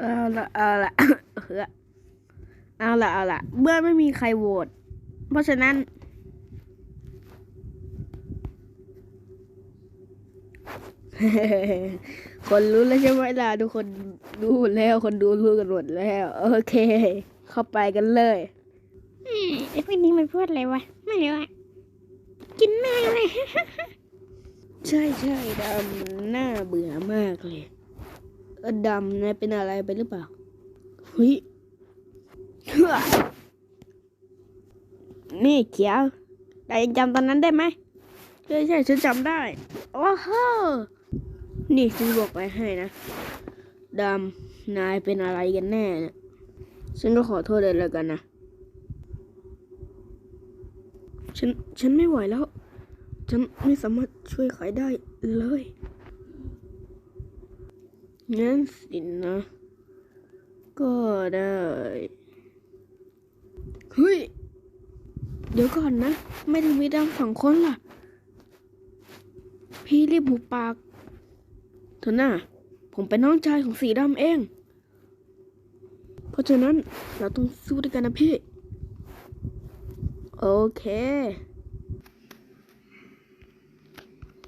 เอาละเอาละเฮ้อเอาละเอาละเมื่อไม่มีใครโหวตเพราะฉะนั้น คนรู้แล้วใช่ไหมล่ะทุกคนรู้หมดแล้วคนดูรู้กันหมดแล้ว โอเค เข้าไปกันเลยอืมไอ้พวกนี้มันพูดอะไรวะ ไม่รู้อะ กินแม่งเลย ใช่ใช่ดำมันน่าเบื่อมากเลยเออ ดำนายเป็นอะไรไปหรือเปล่าเฮ้ยนี่เขียวนายยังจำตอนนั้นได้ไหมใช่ใช่ฉันจำได้โอ้โหนี่ฉันบอกไปให้นะดำนายเป็นอะไรกันแน่เนี่ยฉันก็ขอโทษเลยแล้วกันนะฉันฉันไม่ไหวแล้ว ฉันไม่สามารถช่วยใครได้เลย งั้นสินะ ก็ได้ เฮ้ย เดี๋ยวก่อนนะ ไม่ได้มีดำสองคนล่ะ พี่รีบหุบปากเถอะนะผมเป็นน้องชายของสีดำเอง เพราะฉะนั้นเราต้องสู้ด้วยกันนะพี่ โอเค